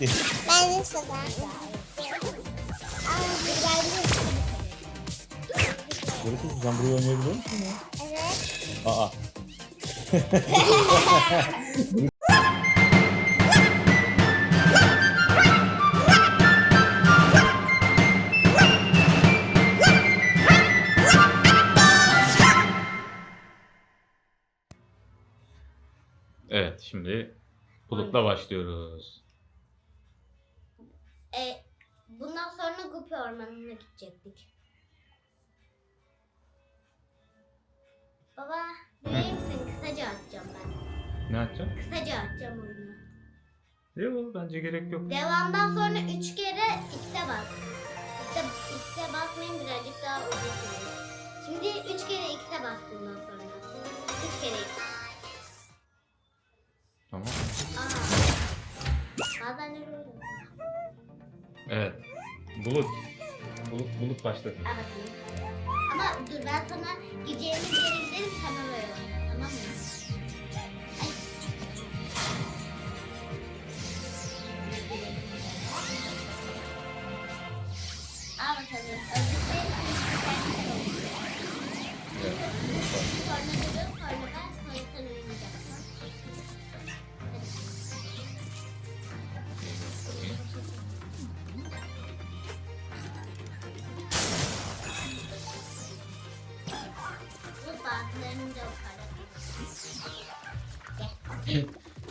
bitti. Ben de sana. Aa, güzel. Görüyorsun sen buraya oynayabiliyor musun ya? Evet. Aa. Evet şimdi bulutla başlıyoruz. E, bundan sonra Gupi Ormanı'na gidecektik. Baba, bilir misin? Kısaca atacağım ben. Ne yapacağım? Kısaca atacağım oyunu. Yok bence gerek yok. Devamdan sonra üç kere X'e bas. X'e, X'e basmayın birazcık daha uzun sürer. Şimdi üç kere X'e bas bundan sonra. Üç kere X. Tamam. Evet. Bulut. Bulut, bulut başladı. Bakayım. Ama dur ben sana gideceğimiz yere gidelim sana böyle tamam mı? Ay. Al bakalım.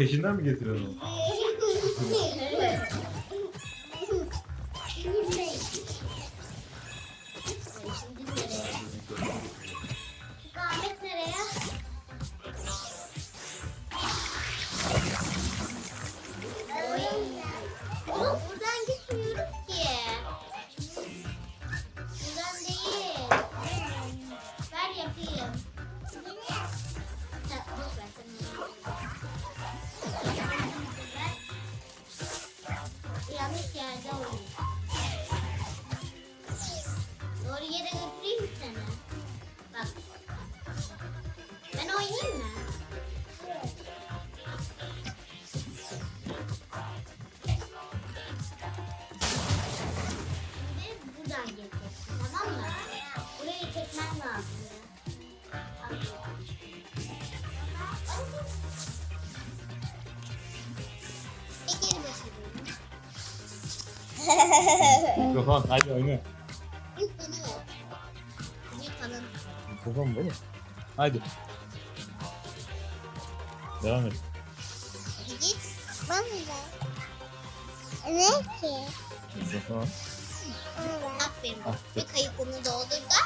Peşinden mi getiriyorsun? Mikrofon hadi oyna. Mikrofon mu? Hadi. Devam et. Git. Bana. Ne ki? Mikrofon. Aferin. Bir kayıkını doldur da.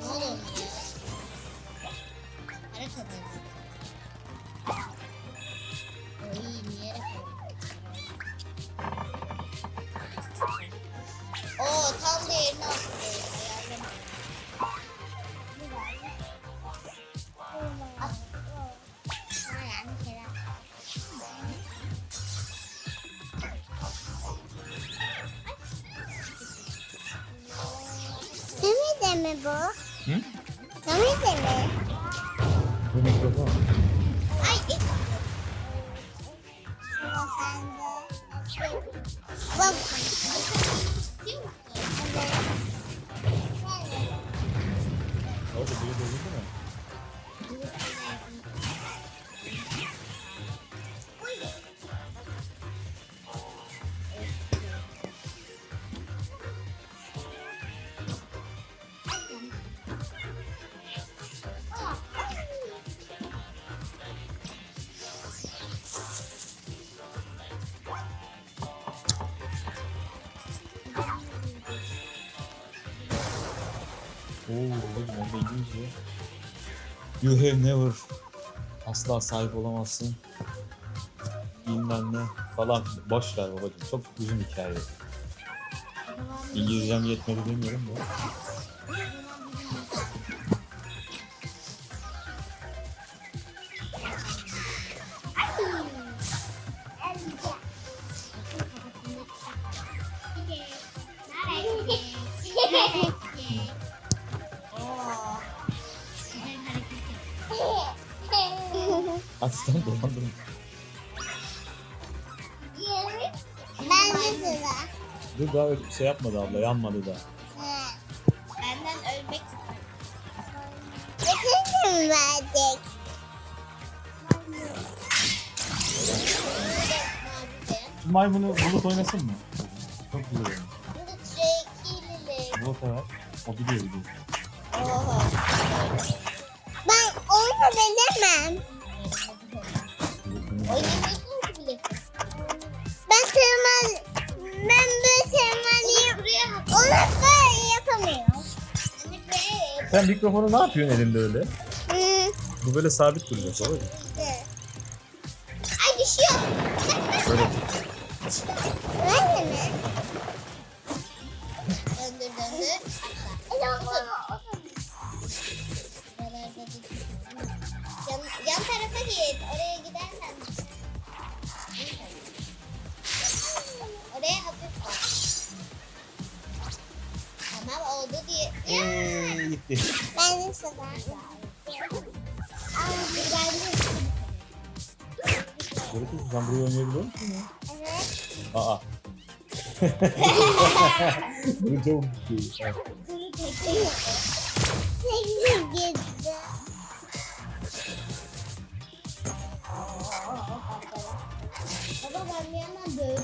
Ne olur? Hareket edin. Orada biri bozuldu mu? You have never asla sahip olamazsın. Bilmem ne falan. Boş ver babacım. Çok uzun hikaye. İngilizcem yetmedi demiyorum da. Aslan dolandırma. Ben de sıra. Dur daha öyle şey yapmadı abla yanmadı daha. Benden ölmek Bütün mü verecek? Şu maymunu bulut oynasın mı? Çok güzel oynuyor. Bulut renkli. Bulut evet. O biliyor biliyor. Oho. Ben onu bilemem. Oynamıyorsun ki bile. Ben tırman... Ben böyle hak Onu böyle be. Sen mikrofonu ne yapıyorsun elinde öyle? Hmm. Bu böyle sabit duracak. Ay Tut. Sen burayı oynayabiliyor musun ya? Evet. Aa. Tutuyor. Kuru tekrar. Teknik gitti. Baba ben bir yandan dö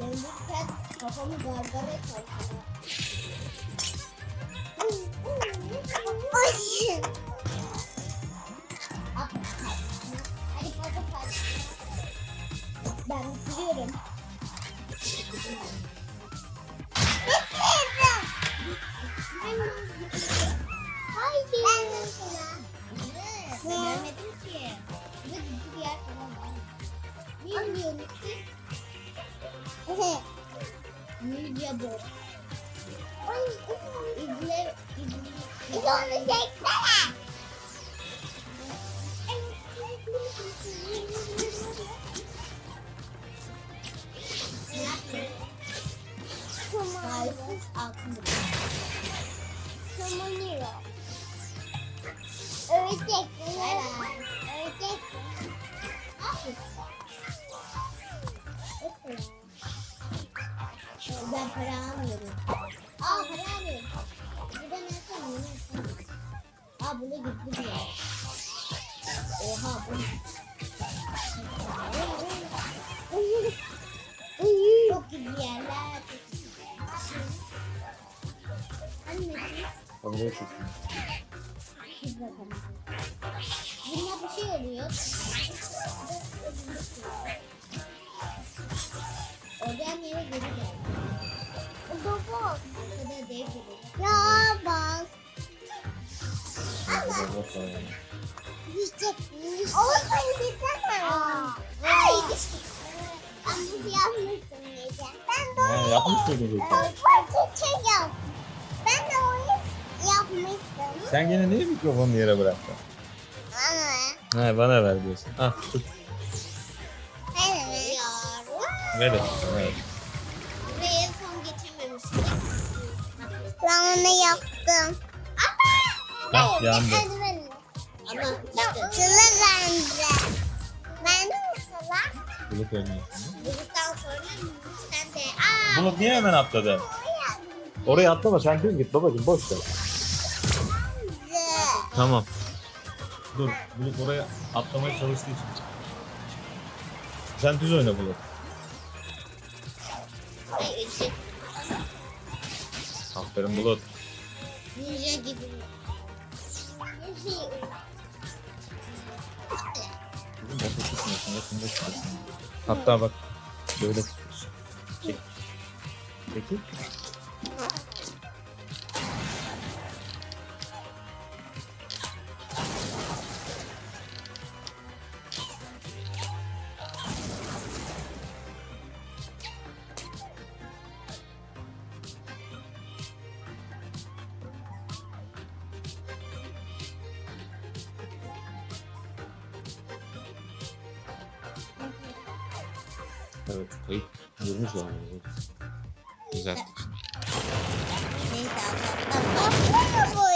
döndürürken kafamı gargara çalkala. Ben bitiriyorum. Haydi. Ben görmedim ki. Bu bir yer biliyorsun ki? Ninja Bot. İzle, Biz onu çeksene. Tırmanıyor. Ördek. Merhaba. Ördek. Ben para almıyorum. Aa bunu gitti bile. Oha bu. Çok güzel yerler. Annesi. Kameraya çekiyor. Biz bakalım. Var yani. Yiyecek. Olsun gitsene. Ay düştü. Ben bunu yapmıştım yiyeceğim. Ben de Ha, onu yapmış mıydın Ben. Ben de onu yapmıştım. Sen gene niye mikrofonu yere bıraktın? Ama He bana ver diyorsun. Ah tut. evet. Ver de. Evet. Buraya en son geçememiştim. Ben onu yaptım. Hah yandı. Ama sıra bende. Ben de mi sıra? Bulut oynuyorsun. buluttan sonra sen de aa Bulut niye hemen atladı? Oraya Oraya atlama sen düz git babacığım boş ver. Tamam. Dur Bulut oraya atlamaya çalıştığı için. Sen düz oyna Bulut. ay ışık Aferin Bulut. ninja gibi. Bugün boşa tutmuyorsun yakında tutuyorsun. Hatta bak böyle tutuyorsun. Çek. Peki. Evet kayıt durmuş yani. Güzel. Neyse abla.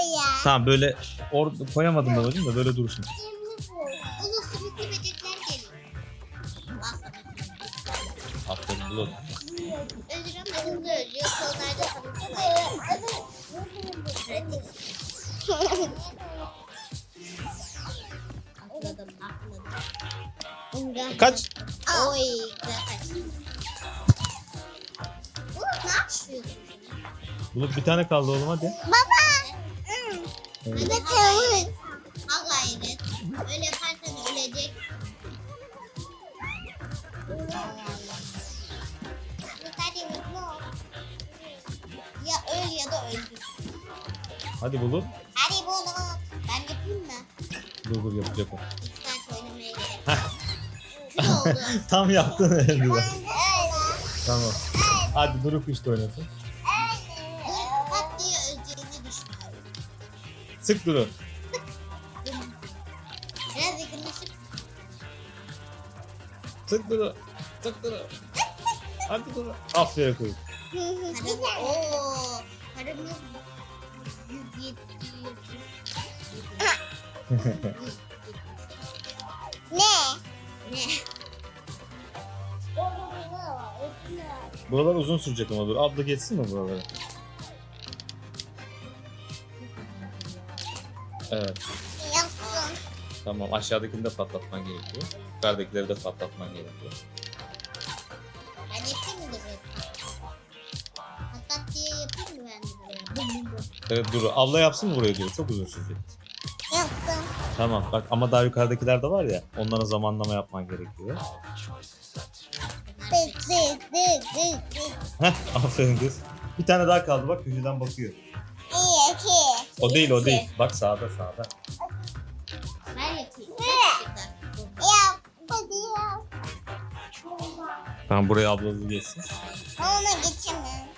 Tamam böyle orada koyamadım babacığım da böyle dursun. Bir tane kaldı oğlum hadi. Baba. Evet. Hadi ha gayret. Ha gayret. Öyle yaparsan ölecek. Ya öl ya da öldür. Hadi Bulut. Hadi Bulut. Ben yapayım mı? Dur dur yapacak o. İki saat oynamaya gerek. Kül oldu. Tam yaptın Bulut. Ben de öyle. Tamam. Hadi Duru kuş da oynasın. Sık Duru. Biraz yakınlaşıp Sık Duru. Sık Duru. Hadi Duru. Aferin. Hadi ooo. Paramız 107. Ne? Ne? Buralar uzun sürecek ama dur. Abla geçsin mi buraları? Evet. Yaptım. Tamam. Aşağıdakini de patlatman gerekiyor. Yukarıdakileri de patlatman gerekiyor. Ben yapayım mı diye yapayım mı ben de buraya? Bum bum bum. Evet Duru. Abla yapsın mı buraya diyor. Çok uzun sürecek. Yaptım. Tamam. Bak ama daha yukarıdakiler de var ya. Onlara zamanlama yapman gerekiyor. Dık dık dık dık dık. Heh. Aferin kız. Bir tane daha kaldı bak köşeden bakıyor. İyi ki. O değil o değil. Bak sağda sağda. Ben yapayım. Yap. Hadi. Tamam buraya abla geçsin. Ona geçemem.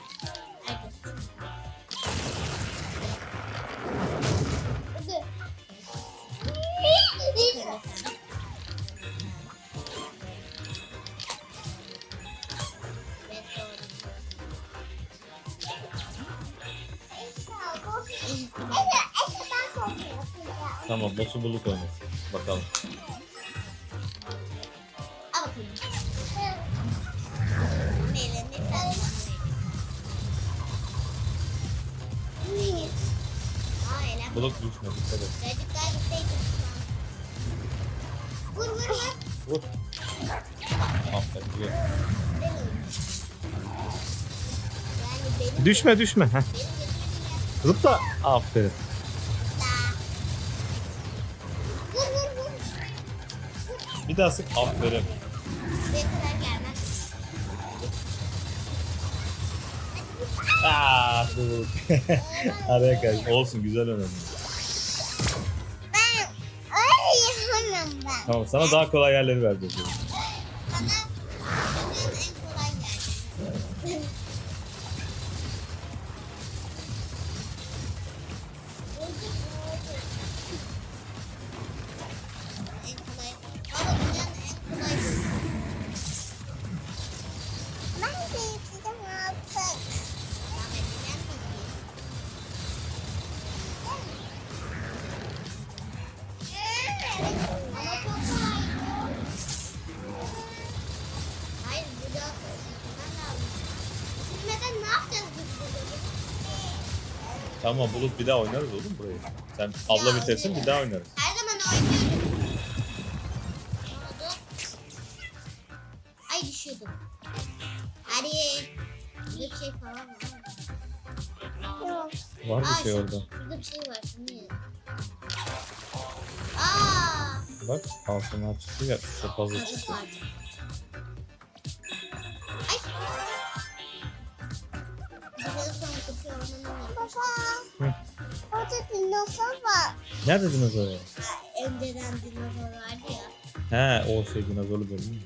Tamam boss'u bulut oynasın. Bakalım. Al bakayım. Bulut düşme dikkat et. Vur vur vur. Vur. Aferin güzel. Yani benim Düşme düşme. Heh. Zıpla. Aferin. Bir daha sık. Aferin. Aaa bulut. Araya kaç. Olsun güzel oynadın. Ben öyle yapamam ben. Tamam sana daha kolay yerleri vereceğiz. Tamam Bulut bir daha oynarız oğlum burayı. Sen abla bitirsin bir daha oynarız. Her zaman oynuyorum. Ay düşüyordum. Hadi. Bir şey falan var. Yok. Var bir Aa, şey şu- orada. Şurada bir şey var. Şunu ye. Aa. Bak altına çıktı ya. Çok fazla Kazık çıktı. var. Nerede dinozor ya? Önceden dinozor vardı ya. He o şey dinozorlu bölüm. mü?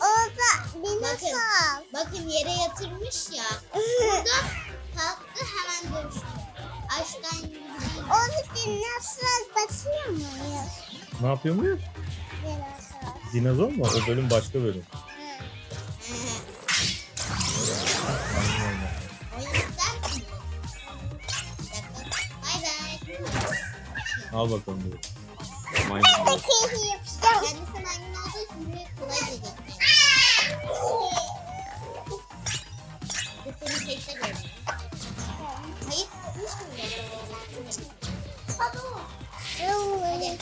Orada dinozor. Bakın yere yatırmış ya. Burada kalktı hemen dönüştü. Açtan yürüdü. Orada dinozor basıyor muyuz? Ne yapıyor muyuz? Dinozor. Dinozor mu? O bölüm başka bölüm. Al bakalım bunu. Ben de keyfi yapacağım. Yani sen annen olduğu için büyük Hayır, hiç? Hadi. Hadi.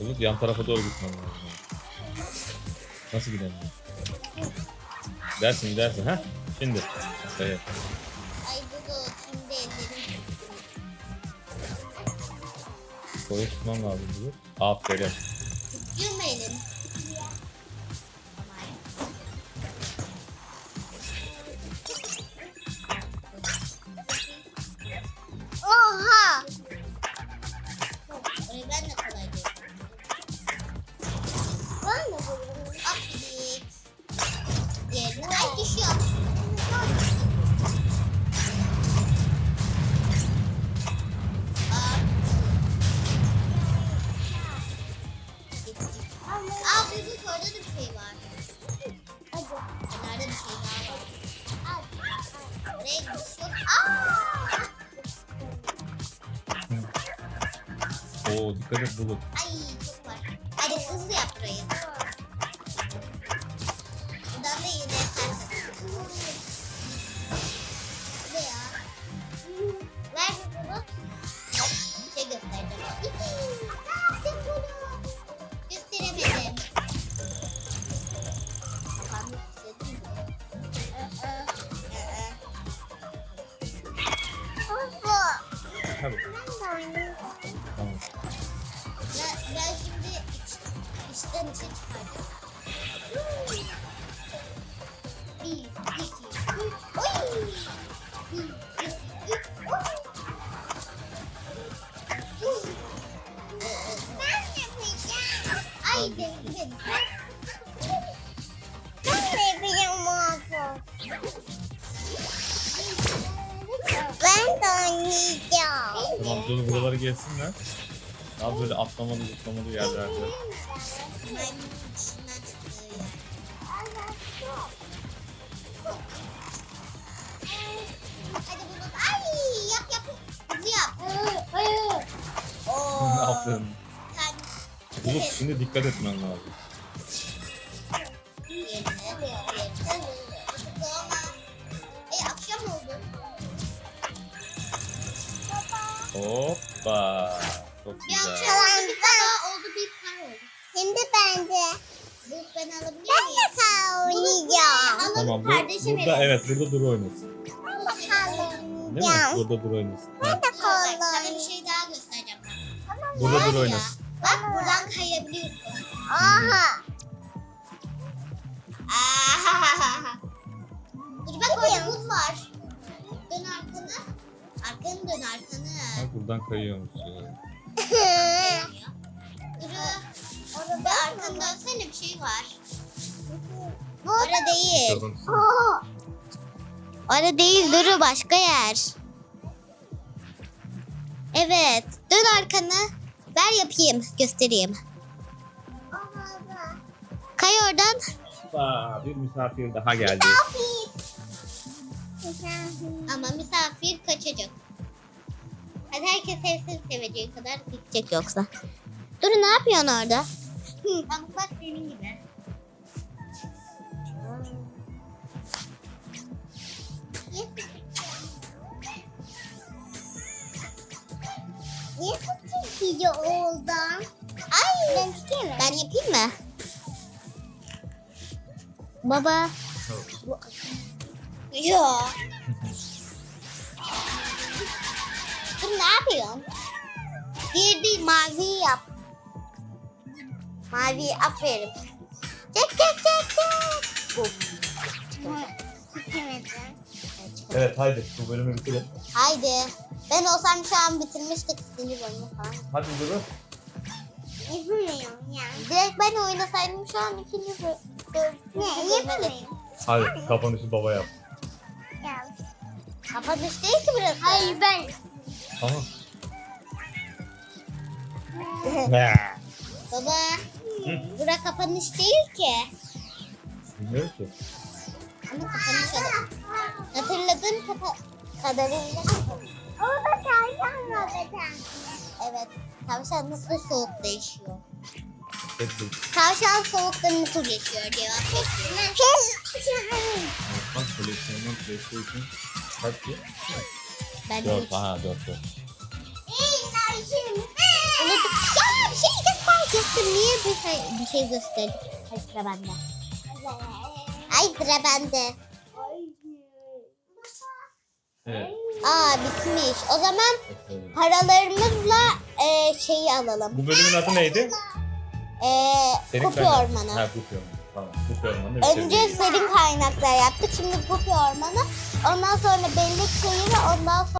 Bulut yan tarafa doğru gitmem lazım. Nasıl gidelim? Gidersin gidersin ha? Şimdi. Evet. Ay bu da şimdi ellerim. Koyu tutmam lazım. Aferin. Tutuyor Oo dikkat et Bulut. İçten içe çıkardım. Bir, iki, üç. Oy! Bir, iki, üç. Oy! Ben yapacağım. Ay dedim. Ben de yapacağım muhafız. Ben de oynayacağım. Tamam dur buraları gelsinler. Daha böyle atlamalı zıplamalı yerlerde. Maymunun içinden çıkıyor ya. Hadi bulut. Şimdi dikkat etmen lazım. yerine. Çok Bir güzel. akşam oldu. Bir sabah oldu. Bir kar oldu. Şimdi bende. Bulut ben alabilir miyim? Ben de kar oynayacağım. Tamam bu, burada evet burada dur oynasın. Değil mi? Burada dur oynasın. Ha, Bak sana bir şey daha göstereceğim. Burada Var dur ya, oynasın. Bak buradan kayabiliyorsun. Aha. Aha. Dur bak orada buz var. Dön arkanı. Arkanı dön arkanı. Bak buradan kayıyormuşsun. Duru. Arkanı dönsene bir şey var. Orada değil. Tamam. Orada değil Duru başka yer. Evet. Dön arkanı. Ver yapayım. Göstereyim. Kay oradan. Bir misafir daha geldi. Ama misafir kaçacak. Hadi herkes sevsin seveceği kadar gidecek yoksa. Dur ne yapıyorsun orada? Pamuk bak senin gibi. Niye çekici oldu? Ay ben çekeyim Ben yapayım mı? Baba. Yo. Dur ne yapıyorsun? Bir değil mavi yap. Mavi aferin. Çek çek çek çek. Evet haydi bu bölümü bitirelim. Haydi. Ben olsam şu an bitirmiştik ikinci bölümü falan. Hadi Duru. Yapamıyorum ya. Direkt ben oynasaydım şu an ikinci bölüm. Ne yapamıyorum? Hadi kapanışı baba yap. Kapanış değil ki burası. Hayır ben. Tamam. Baba. Bura kapanış değil ki. Bilmiyorum ki. Ama kapanış olur. Hatırladığım kapa kadarıyla Orada tavşan var Evet. Tavşan nasıl soğuk değişiyor? Peki. Tavşan soğukta nasıl geçiyor diye bekliyorum. Bak koleksiyonun PlayStation kaç ki? Ben 4. Aha 4 4. Unuttum. Ya bir şey göstereceğim. Bir şey, bir şey gösterdik. Ay sıra bende. Ay sıra bende. Evet. Aa bitmiş. O zaman paralarımızla e, şeyi alalım. Bu bölümün adı neydi? E, Kupi Ormanı. Ha Kupi Ormanı. Tamam. Kupi Ormanı. Önce serin kaynaklar yaptık. Şimdi Kupi Ormanı. Ondan sonra Bellek Şehri. Ondan sonra